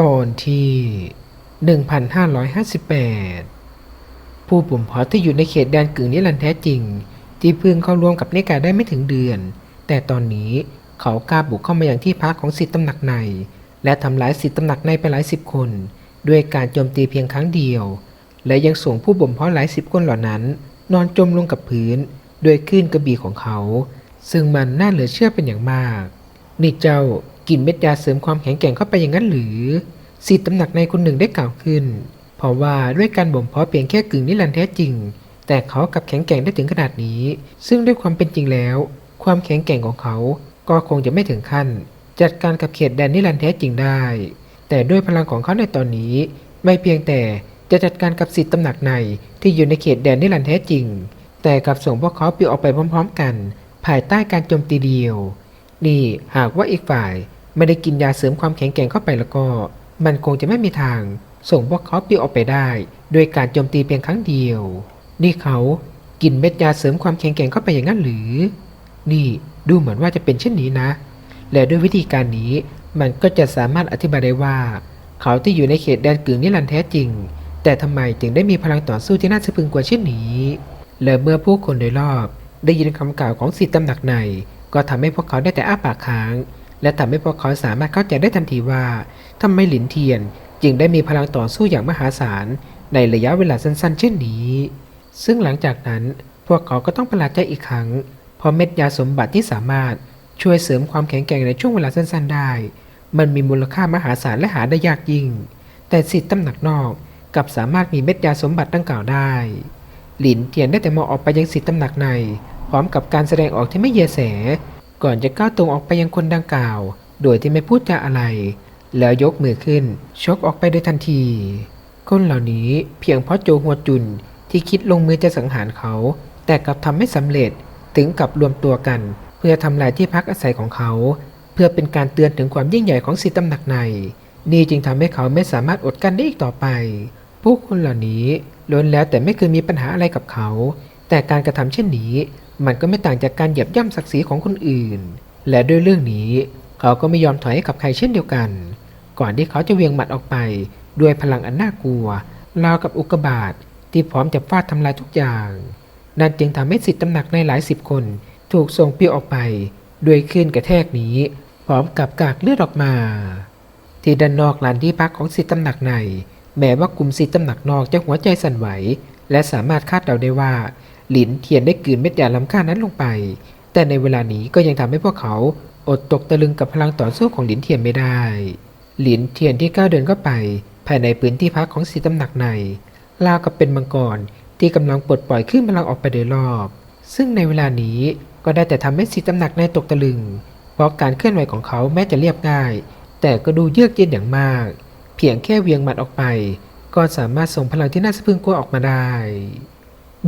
ตอนที่ 1558 ผู้ปุ่มพาะที่อยู่ในเขตแดนกึ่งนิรันดร์แท้จริง ที่เพิ่งเข้าร่วมกับนิกายได้ไม่ถึงเดือน แต่ตอนนี้เขากล้าบุกเข้ามาอย่างที่พักของสิทธิตำหนักใน และทำร้ายสิทธิตำหนักในไปหลายสิบคน ด้วยการโจมตีเพียงครั้งเดียว และยังส่งผู้บ่มเพาะหลายสิบคนเหล่านั้น นอนจมลงกับพื้นด้วยคลื่นกระบี่ของเขา ซึ่งมันน่าเหลือเชื่อเป็นอย่างมาก นี่เจ้า กินเม็ดยาเสริมความแข็งแกร่งเข้าไปอย่างนั้นหรือสิทธิตำหนักในคนหนึ่งได้กล่าวขึ้น เพราะว่าด้วยการบ่มเพาะเพียงแค่กึ่งนิรันดร์แท้จริง แต่เขากับแข็งแกร่งได้ถึงขนาดนี้ ซึ่งด้วยความเป็นจริงแล้ว ความแข็งแกร่งของเขา ก็คงจะไม่ถึงขั้น จัดการกับเขตแดนนิรันดร์แท้จริงได้ แต่ด้วยพลังของเขาในตอนนี้ ไม่เพียงแต่จะจัดการกับสิทธิตำหนักในที่อยู่ในเขตแดนนิรันดร์แท้จริง แต่กับส่งพวกเขาปลิวออกไปพร้อม ๆ กัน ภายใต้การโจมตีเดียว นี่หากว่าอีกฝ่าย ไม่ได้กินยาเสริมความแข็งแกร่งเข้าไปแล้วก็ มันคงจะไม่มีทาง ส่งพวกเขาปลิวออกไปได้ด้วยการโจมตีเพียงครั้งเดียว นี่เขากินเม็ดยาเสริมความแข็งแกร่งเข้าไปอย่างนั้นหรือ นี่ดูเหมือนว่าจะเป็นเช่นนี้นะ และด้วยวิธีการนี้มันก็จะสามารถอธิบายได้ว่า เขาที่อยู่ในเขตแดนกึ่งนิรันดร์แท้จริง แต่ทำไมจึงได้มีพลังต่อสู้ที่น่าสะพึงกว่าเช่นนี้ และเมื่อผู้คนโดยรอบ ได้ยินคำกล่าวของสิทธิตำหนักใน ก็ทำให้พวกเขาได้แต่อ้าปากค้าง และทำให้พวกเขาสามารถเข้าใจได้ทันทีว่าทำไมหลินเทียนจึงได้มีพลังต่อสู้อย่างมหาศาลในระยะเวลาสั้นๆ เช่นนี้ ซึ่งหลังจากนั้นพวกเขาก็ต้องประหลาดใจอีกครั้ง เพราะเม็ดยาสมบัติที่สามารถช่วยเสริมความแข็งแกร่งในช่วงเวลาสั้นๆ ได้ มันมีมูลค่ามหาศาลและหาได้ยากยิ่ง แต่สิทธิ์ตำหนักนอกกับสามารถมีเม็ดยาสมบัติดังกล่าวได้ หลินเทียนได้แต่มองออกไปยังสิทธิ์ตำหนักใน พร้อมกับการแสดงออกที่ไม่เยแส ก่อนจะก้าวตรงออกไปยังคนดังกล่าว โดยที่ไม่พูดจาอะไร แล้วยกมือขึ้นชกออกไปโดยทันที คนเหล่านี้เพียงเพราะโจหัวจุนที่คิดลงมือจะสังหารเขา แต่กลับทำไม่สำเร็จถึงกับรวมตัวกัน เพื่อทำลายที่พักอาศัยของเขา เพื่อเป็นการเตือนถึงความยิ่งใหญ่ของสิทธิตำหนักใน นี่จึงทำให้เขาไม่สามารถอดกันได้อีกต่อไปผู้คนเหล่านี้ล้วนแล้วแต่ไม่เคยมีปัญหาอะไรกับเขา แต่การกระทำเช่นนี้ มันก็ไม่ต่างจากการเหยียบย่ำศักดิ์ศรีของคนอื่น และด้วยเรื่องนี้ เขาก็ไม่ยอมถอยให้กับใครเช่นเดียวกัน ก่อนที่เขาจะเวียงหมัดออกไป ด้วยพลังอันน่ากลัวราวกับอุกกาบาตที่พร้อมจะฟาดทำลายทุกอย่าง นั่นจึงทำให้สิทธิ์ตำหนักในหลายสิบคน ถูกส่งปลิวออกไป ด้วยคลื่นกระแทกนี้ พร้อมกับกากเลือดออกมา ที่ด้านนอกลานที่พักของสิทธิ์ตำหนักในแม้ว่ากลุ่มสิทธิ์ตำหนักนอกจะหัวใจสั่นไหว และสามารถคาดเดาได้ว่า หลินเทียนได้กลืนเม็ดยาล้ำค่านั้นลงไป แต่ในเวลานี้ก็ยังทำให้พวกเขาอดตกตะลึงกับพลังต่อสู้ของหลินเทียนไม่ได้ หลินเทียนที่ก้าวเดินเข้าไป ภายในพื้นที่พักของสีตำหนักในราวกับเป็นมังกรที่กำลังปลดปล่อยขึ้นพลังออกไปโดยรอบ ซึ่งในเวลานี้ก็ได้แต่ทำให้สีตำหนักในตกตะลึง เพราะการเคลื่อนไหวของเขาแม้จะเรียบง่าย แต่ก็ดูเยือกเย็นอย่างมาก เพียงแค่เวียงหมัดออกไป ก็สามารถส่งพลังที่น่าสะพึงกลัวออกมาได้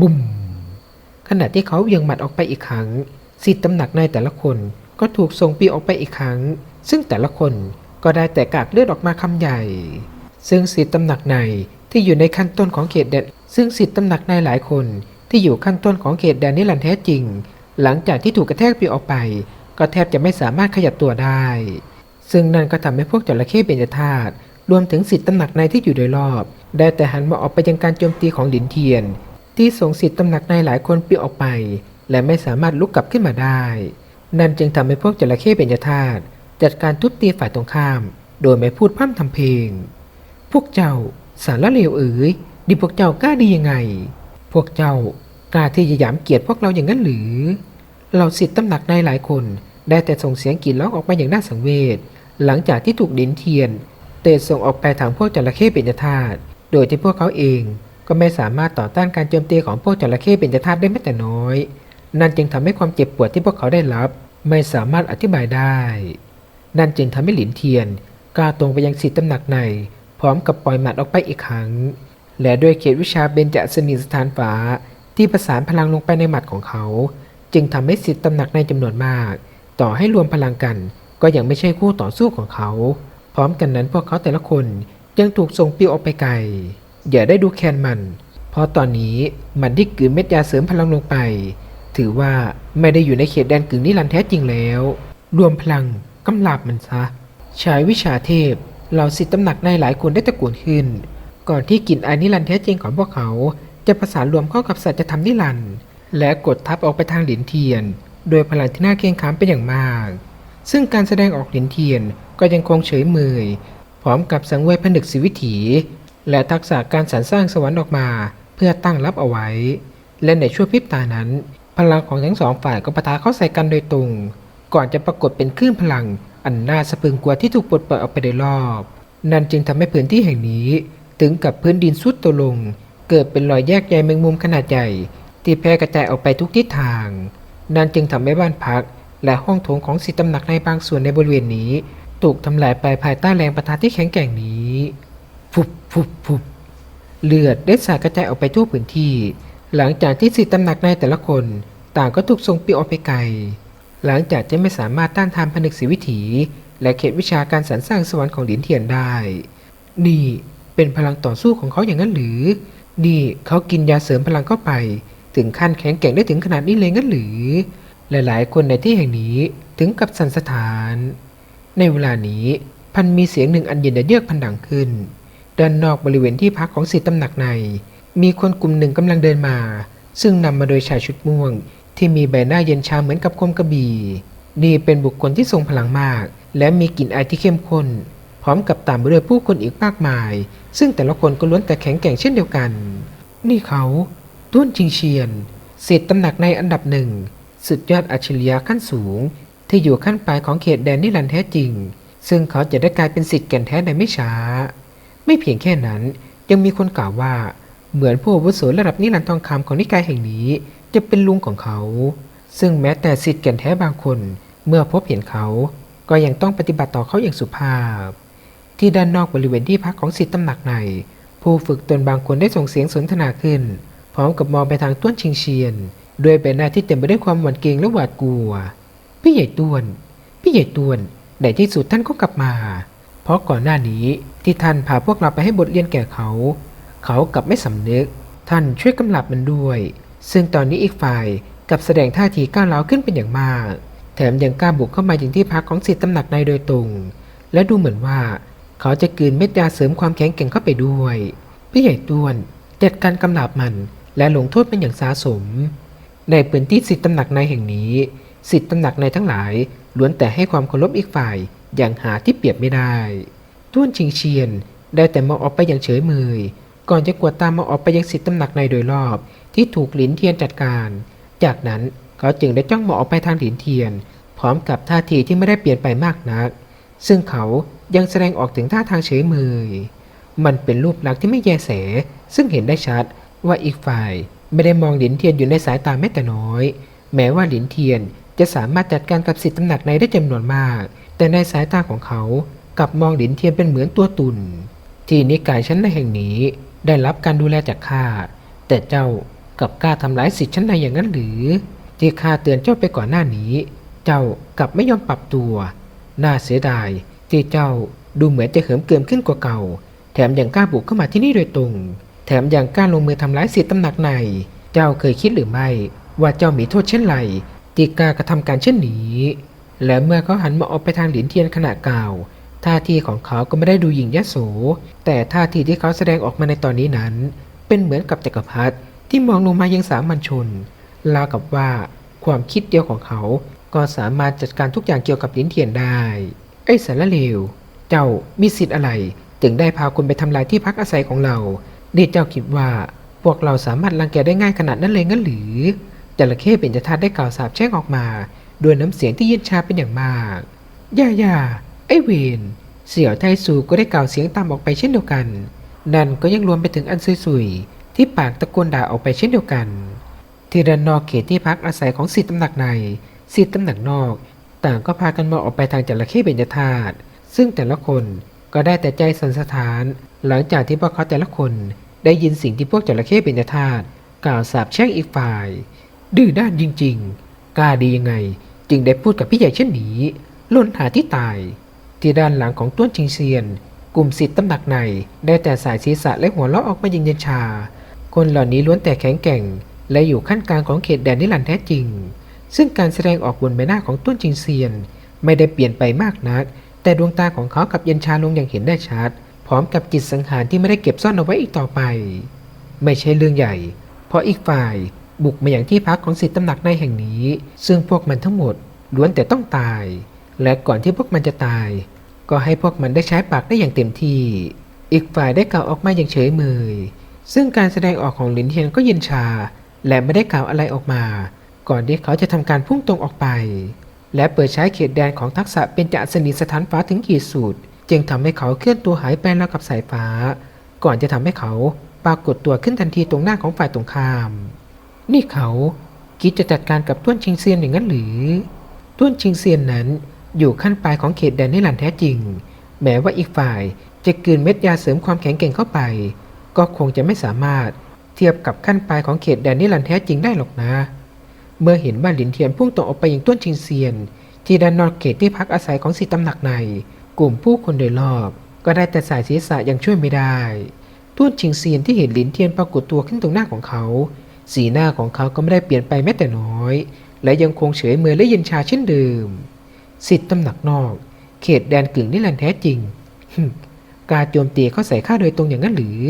บุ้ม ขณะที่เขาเวียงหมัดออกไปอีกครั้งสิทธิ์ตำหนักในแต่ละคนก็ถูกส่งปีออกไปอีกครั้ง ซึ่งแต่ละคนก็ได้แต่กากเลือดออกมาคำใหญ่ ซึ่งสิทธิ์ตำหนักในที่อยู่ในขั้นต้นของเขตแดน ซึ่งสิทธิ์ตำหนักในหลายคนที่อยู่ขั้นต้นของเขตแดนนิรันแท้จริง หลังจากที่ถูกกระแทกปีออกไป ก็แทบจะไม่สามารถขยับตัวได้ ซึ่งนั่นก็ทำให้พวกจระเข้เบญจธาตุรวมถึงสิทธิ์ตำหนักในที่อยู่โดยรอบ ได้แต่หันมาออกไปยังการโจมตีของหลินเทียน ที่สงสิทธิ์ตำหนักในหลายคนปิวออกไป และไม่สามารถลุกกลับขึ้นมาได้ นั่นจึงทำให้พวกจระเข้เบญจธาตุจัดการทุบตีฝ่ายตรงข้าม โดยไม่พูดพร่ำทำเพลง พวกเจ้าสารเลวเอ๋ยดิพวกเจ้ากล้าดียังไง พวกเจ้ากล้าที่จะหยามเกียรติพวกเราอย่างนั้นหรือ เราสิทธิ์ตำหนักในหลายคน ได้แต่ส่งเสียงกรีดร้องออกมาอย่างน่าสังเวชหลังจากที่ถูกดินเทียน เตะส่งออกไปทางพวกจระเข้เบญจธาตุโดยที่พวกเขาเอง ก็ไม่สามารถต่อต้านการโจมตีของพวกจระเข้เบญจธาตุได้แม้แต่น้อย นั่นจึงทำให้ความเจ็บปวดที่พวกเขาได้รับ ไม่สามารถอธิบายได้ นั่นจึงทำให้หลินเทียนกล้าตรงไปยังสิทธิตำหนักใน พร้อมกับปล่อยหมัดออกไปอีกครั้ง และด้วยเขตวิชาเบญจสนิสถานฟ้าที่ประสานพลังลงไปในหมัดของเขา จึงทำให้สิทธิ์ตำหนักในจำนวนมาก ต่อให้รวมพลังกัน ก็ยังไม่ใช่คู่ต่อสู้ของเขา พร้อมกันนั้นพวกเขาแต่ละคนยังถูกส่งปิวออกไปไกล อย่าได้ดูแคลนมัน เพราะตอนนี้มันได้กลืนเม็ดยาเสริมพลังลงไป ถือว่าไม่ได้อยู่ในเขตแดนกึ่งนิรันดร์แท้จริงแล้ว รวมพลังกำลาบมันซะใช้วิชาเทพเหล่าสิทธิ์ตำหนักในหลายคนได้ตะโกนขึ้น ก่อนที่กลิ่นอายนิรันดร์แท้จริงของพวกเขา จะประสานรวมเข้ากับสัจธรรมนิรันดร์และกดทับออกไปทางหลินเทียน โดยพลังที่น่าเกรงขามเป็นอย่างมาก ซึ่งการแสดงออกหลินเทียนก็ยังคงเฉยเมยพร้อมกับสังเวยผนึกสิวิถี และทักษะการสรรสร้างสวรรค์ออกมา เพื่อตั้งรับเอาไว้ และในช่วงพริบตานั้น พลังของทั้งสองฝ่ายก็ปะทะเข้าใส่กันโดยตรง ก่อนจะปรากฏเป็นคลื่นพลัง อันน่าสะพรึงกลัวที่ถูกปลดปล่อยออกไปโดยรอบ นั่นจึงทำให้พื้นที่แห่งนี้ ถึงกับพื้นดินสุดตัวลง เกิดเป็นรอยแยกใยแมงมุมขนาดใหญ่ ที่แพร่กระจายออกไปทุกทิศทาง นั่นจึงทำให้บ้านพัก และห้องโถงของสิทธิตำหนักในบางส่วนในบริเวณนี้ ถูกทำลายไปภายใต้แรงประทะที่แข็งแกร่งนี้ ฟุบฟุบเลือดได้สาดกระจายออกไปทั่วพื้นที่ หลังจากที่สิทธิตำหนักในแต่ละคนต่างก็ถูกส่งปีออกไปไกล หลังจากจะไม่สามารถต้านทานผนึกสีวิถี และเขตวิชาการสรรสร้างสวรรค์ของหลินเทียนได้ นี่เป็นพลังต่อสู้ของเขาอย่างนั้นหรือ นี่เขากินยาเสริมพลังเข้าไป ถึงขั้นแข็งแกร่งได้ถึงขนาดนี้เลยงั้นหรือ หลายๆ คนในที่แห่งนี้ถึงกับสันสถาน ในเวลานี้พันมีเสียงหนึ่งอันเย็นและเยือกพันดังขึ้น ด้านนอกบริเวณที่พักของสิทธิตำหนักใน มีคนกลุ่มหนึ่งกำลังเดินมา ซึ่งนำมาโดยชายชุดม่วง ที่มีใบหน้าเย็นชาเหมือนกับคมกระบี่นี่เป็นบุคคลที่ทรงพลังมาก และมีกลิ่นอายที่เข้มข้น พร้อมกับตามไปด้วยผู้คนอีกมากมาย ซึ่งแต่ละคนก็ล้วนแต่แข็งแกร่งเช่นเดียวกัน นี่เขาต้วนชิงเชียนสิทธิตำหนักในอันดับหนึ่งสุดยอดอัจฉริยะขั้นสูง ที่อยู่ขั้นปลายของเขตแดนนิรันดร์แท้จริง ซึ่งเขาจะได้กลายเป็นสิทธิ์แก่นแท้ในไม่ช้า ไม่เพียงแค่นั้นยังมีคนกล่าวว่า เหมือนผู้อาวุโสระดับนิรันดร์ทองคำของนิกายแห่งนี้จะเป็นลุงของเขา ซึ่งแม้แต่สิทธิ์แก่นแท้บางคนเมื่อพบเห็นเขา ก็ยังต้องปฏิบัติต่อเขาอย่างสุภาพ ที่ด้านนอกบริเวณที่พักของสิทธิตำหนักในผู้ฝึกตนบางคนได้ส่งเสียงสนทนาขึ้น พร้อมกับมองไปทางต้วนชิงเชียนด้วยใบหน้าที่เต็มไปด้วยความหวั่นเกรงและหวาดกลัว พี่ใหญ่ต้วน พี่ใหญ่ต้วนในที่สุดท่านก็กลับมา เพราะก่อนหน้านี้ที่ท่านพาพวกเราไปให้บทเรียนแก่เขา เขากลับไม่สำนึก ท่านช่วยกำลับมันด้วย ซึ่งตอนนี้อีกฝ่ายกับแสดงท่าทีก้าวร้าวขึ้นเป็นอย่างมาก แถมยังกล้าบุกเข้ามาอย่างที่พักของสิทธิตำหนักในโดยตรง และดูเหมือนว่า เขาจะกืนเม็ดยาเสริมความแข็งแกร่งเข้าไปด้วยพี่ใหญ่ต้วนจัดการกำลับมันและลงโทษมันอย่างสาสม ในพื้นที่สิทธิตำหนักในแห่งนี้ สิทธิตำหนักในทั้งหลายล้วนแต่ให้ความเคารพอีกฝ่าย อย่างหาที่เปรียบไม่ได้ต้วนชิงเชียน ได้แต่มองออกไปอย่างเฉยเมย ก่อนจะกวดตามมองออกไปยังสิทธิ์ตำหนักในโดยรอบ ที่ถูกหลินเทียนจัดการ จากนั้นเขาจึงได้จ้องมองออกไปทางหลินเทียน พร้อมกับท่าทีที่ไม่ได้เปลี่ยนไปมากนัก ซึ่งเขายังแสดงออกถึงท่าทางเฉยเมย มันเป็นรูปลักษณ์ที่ไม่แยแส ซึ่งเห็นได้ชัดว่าอีกฝ่ายไม่ได้มองหลินเทียนอยู่ในสายตาแม้แต่น้อย แม้ว่าหลินเทียนจะสามารถจัดการกับสิทธิ์ตำหนักในได้จำนวนมาก แต่ในสายตาของเขากลับมองหลินเทียนเป็นเหมือนตัวตุนที่นิกายชั้นในแห่งนี้ได้รับการดูแลจากข้าแต่เจ้ากับกล้าทำร้ายสิทธิชั้นในอย่างนั้นหรือ ที่ข้าเตือนเจ้าไปก่อนหน้านี้ เจ้ากลับไม่ยอมปรับตัว น่าเสียดายที่เจ้าดูเหมือนจะเหิมเกิมขึ้นกว่าเก่า แถมยังกล้าบุกเข้ามาที่นี่โดยตรง แถมยังกล้าลงมือทำร้ายสิทธิตำหนักใน เจ้าเคยคิดหรือไม่ ว่าเจ้ามีโทษเช่นไรที่กล้ากระทำการเช่นนี้ และเมื่อเขาหันมาออกไปทางหลินเทียนขณะกล่าว ท่าทีของเขาก็ไม่ได้ดูหยิ่งยโส แต่ท่าทีที่เขาแสดงออกมาในตอนนี้นั้น เป็นเหมือนกับจักรพรรดิที่มองลงมายังสามัญชนราวกับว่าความคิดเดียวของเขา ก็สามารถจัดการทุกอย่างเกี่ยวกับหลินเทียนได้ ไอ้สารเลว เจ้ามีสิทธิ์อะไร ถึงได้พาคนไปทำลายที่พักอาศัยของเรานี่เจ้าคิดว่าพวกเราสามารถรังแกได้ง่ายขนาดนั้นเลยงั้นหรือจระเข้เป็นจทาสได้กล่าวสาบแช่งออกมา ด้วยน้ำเสียงที่เย็นชาเป็นอย่างมาก ย่าย่าไอเวนเสี่ยวไทสูก็ได้กล่าวเสียงตามออกไปเช่นเดียวกัน นั่นก็ยังรวมไปถึงอันซุยๆที่ปากตะโกนด่าออกไปเช่นเดียวกัน ที่ด้านนอกเขตที่พักอาศัยของสิทธิตำหนักในสิทธิตำหนักนอก ต่างก็พากันมองออกไปทางจระเข้เบญจธาตุซึ่งแต่ละคนก็ได้แต่ใจสันสถาน หลังจากที่พวกเขาแต่ละคนได้ยินสิ่งที่พวกจระเข้เบญจธาตุกล่าวสาบแช่งอีกฝ่าย ดื้อด้านจริง ๆ กล้าดียังไง จึงได้พูดกับพี่ใหญ่เช่นนี้ล้นหาที่ตาย ที่ด้านหลังของต้วนชิงเซียน กลุ่มสิทธิ์ตำหนักในได้แต่สายศีรษะและหัวเราะออกมายิงเย็นชา คนเหล่านี้ล้วนแต่แข็งแกร่ง และอยู่ขั้นกลางของเขตแดนนิรันแท้จริง ซึ่งการแสดงออกบนใบหน้าของต้วนชิงเซียน ไม่ได้เปลี่ยนไปมากนัก แต่ดวงตาของเขากับเย็นชาลงอย่างเห็นได้ชัด พร้อมกับจิตสังหารที่ไม่ได้เก็บซ่อนเอาไว้อีกต่อไป ไม่ใช่เรื่องใหญ่ เพราะอีกฝ่าย บุกมาอย่างที่พักของสิทธิตำหนักในแห่งนี้ ซึ่งพวกมันทั้งหมดล้วนแต่ต้องตาย และก่อนที่พวกมันจะตาย ก็ให้พวกมันได้ใช้ปากได้อย่างเต็มที่ อีกฝ่ายได้กล่าวออกมาอย่างเฉยเมย ซึ่งการแสดงออกของหลินเทียนก็เย็นชา และไม่ได้กล่าวอะไรออกมา ก่อนที่เขาจะทำการพุ่งตรงออกไป และเปิดใช้เขตแดนของทักษะเป็นจะสนิทสถานฟ้าถึงขีดสุดจึงทำให้เขาเคลื่อนตัวหายไปแล้วกับสายฟ้า ก่อนจะทำให้เขาปรากฏตัวขึ้นทันทีตรงหน้าของฝ่ายตรงข้าม นี่เขาคิดจะจัดการกับต้วนชิงเซียนอย่างนั้นหรือต้วนชิงเซียนนั้นอยู่ขั้นปลายของเขตแดนนิรันแท้จริง แม้ว่าอีกฝ่ายจะกลืนเม็ดยาเสริมความแข็งแกร่งเข้าไป ก็คงจะไม่สามารถเทียบกับขั้นปลายของเขตแดนนิรันแท้จริงได้หรอกนะ เมื่อเห็นว่าหลินเทียนพุ่งตรงออกไปยังต้นชิงเซียน ที่ด้านนอกเขตที่พักอาศัยของสีตำหนักใน กลุ่มผู้คนโดยรอบ ก็ได้แต่สายศีรษะยังช่วยไม่ได้ต้นชิงเซียนที่เห็นหลินเทียนปรากฏตัวขึ้นตรงหน้าของเขา สีหน้าของเขาก็ไม่ได้เปลี่ยนไปแม้แต่น้อย และยังคงเฉยเมยและเย็นชาเช่นเดิม สิทธิ์ตำหนักนอก เขตแดนกึ่งนิรันดร์แท้จริง การโจมตีเข้าใส่ข้าโดยตรงอย่างนั้นหรือ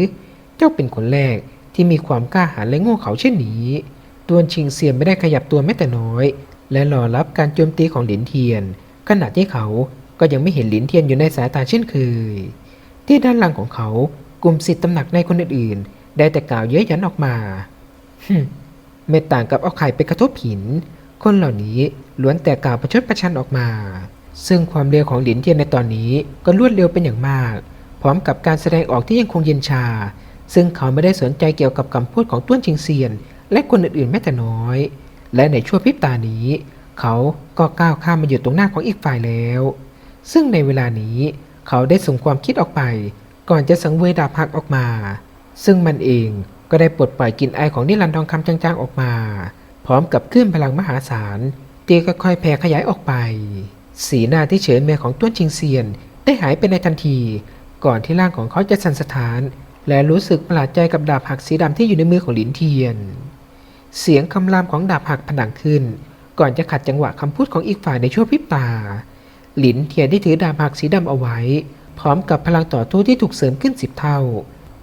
เจ้าเป็นคนแรกที่มีความกล้าหาญและโง่เขลาเช่นนี้ตัวนชิงเซียนไม่ได้ขยับตัวแม้แต่น้อย และรอรับการโจมตีของหลินเทียน ขณะที่เขาก็ยังไม่เห็นหลินเทียนอยู่ในสายตาเช่นเคย ที่ด้านหลังของเขากลุ่มสิทธิ์ตำหนักในคนอื่นๆ ได้แต่กล่าวเย้ยหยันออกมา ไม่ต่างกับเอาไข่ไปกระทบหิน คนเหล่านี้ล้วนแต่กล่าวประชดประชันออกมา ซึ่งความเร็วของหลินเทียนในตอนนี้ก็รวดเร็วเป็นอย่างมาก พร้อมกับการแสดงออกที่ยังคงเย็นชา ซึ่งเขาไม่ได้สนใจเกี่ยวกับคำพูดของต้วนชิงเซียน และคนอื่นๆแม้แต่น้อย และในชั่วพริบตานี้ เขาก็ก้าวข้ามมาอยู่ตรงหน้าของอีกฝ่ายแล้ว ซึ่งในเวลานี้เขาได้ส่งความคิดออกไป ก่อนจะสังเวยดาบหักออกมา ซึ่งมันเอง ก็ได้ปลดปล่อยกลิ่นไอของนิรันดร์ทองคำจางๆออกมา พร้อมกับคลื่นพลังมหาศาลที่ค่อยๆแผ่ขยายออกไป สีหน้าที่เฉยเมยของต้วนชิงเซียน ได้หายไปในทันที ก่อนที่ร่างของเขาจะสั่นสะท้าน และรู้สึกประหลาดใจกับดาบหักสีดำที่อยู่ในมือของหลินเทียน เสียงคำรามของดาบหักผนังขึ้น ก่อนจะขัดจังหวะคำพูดของอีกฝ่ายในชั่วพริบตา หลินเทียนได้ถือดาบหักสีดำเอาไว้ พร้อมกับพลังต่อสู้ที่ถูกเสริมขึ้นสิบเท่า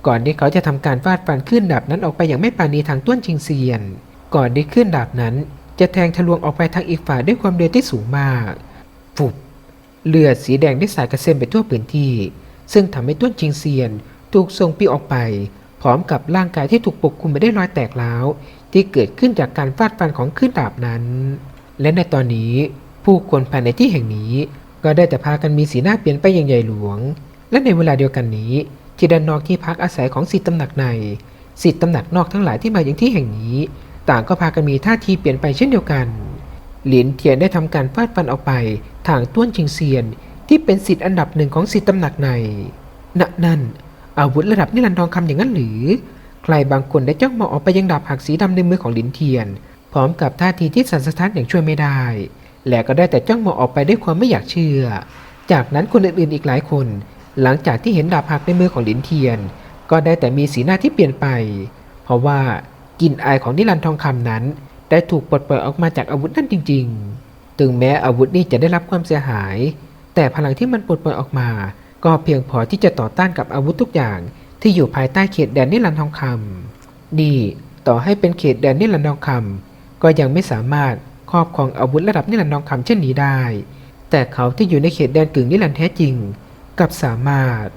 ก่อนที่เขาจะทำการฟาดฟันขึ้นดาบนั้นออกไปอย่างไม่ปราณีทางต้วนชิงเซียน ก่อนที่ขึ้นดาบนั้น จะแทงทะลวงออกไปทางอีกฝ่ายด้วยความเร็วที่สูงมากฟุบเลือดสีแดงได้สาดกระเซ็นไปทั่วพื้นที่ ซึ่งทำให้ต้วนชิงเซียน ถูกส่งปีออกไป พร้อมกับร่างกายที่ถูกปกคลุมไปด้วยรอยแตกร้าวที่เกิดขึ้นจากการฟาดฟันของขึ้นดาบนั้น และในตอนนี้ผู้คนภายในที่แห่งนี้ ก็ได้แต่พากันมีสีหน้าเปลี่ยนไปอย่างใหญ่หลวง และในเวลาเดียวกันนี้ ที่ด้านนอกที่พักอาศัยของสิทธิตำหนักใน สิทธิตำหนักนอกทั้งหลายที่มาอย่างที่แห่งนี้ ต่างก็พากันมีท่าทีเปลี่ยนไปเช่นเดียวกัน หลินเทียนได้ทำการฟาดฟันออกไปทางต้วนชิงเซียน ที่เป็นสิทธิอันดับหนึ่งของสิทธิตำหนักในณนั่น อาวุธระดับนิรันดร์ทองคำอย่างนั้นหรือ ใครบางคนได้จ้องมองออกไปยังดาบหักสีดำในมือของหลินเทียน พร้อมกับท่าทีที่สันสะท้านอย่างช่วยไม่ได้ และก็ได้แต่จ้องมองออกไปด้วยความไม่อยากเชื่อ จากนั้นคนอื่นๆอีกหลายคน หลังจากที่เห็นดาบหักในมือของหลินเทียน ก็ได้แต่มีสีหน้าที่เปลี่ยนไป เพราะว่ากลิ่นอายของนิรันดร์ทองคำนั้นได้ถูกปลดปล่อยออกมาจากอาวุธนั่นจริง ๆ ถึงแม้อาวุธนี้จะได้รับความเสียหาย แต่พลังที่มันปลดปล่อยออกมา ก็เพียงพอที่จะต่อต้านกับอาวุธทุกอย่างที่อยู่ภายใต้เขตแดนนิรันดร์ทองคำนี่ต่อให้เป็นเขตแดนนิรันดร์ทองคำก็ยังไม่สามารถครอบครองอาวุธระดับนิรันดร์ทองคำเช่นนี้ได้ แต่เขาที่อยู่ในเขตแดนกึ่งนิรันดร์แท้จริง กับสามารถ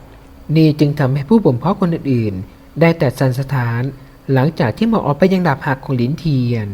นี่จึงทำให้ผู้บ่มเพาะคนอื่นๆ ได้แต่สันสถานหลังจากที่มอออกไปยังดาบหักของหลินเทียน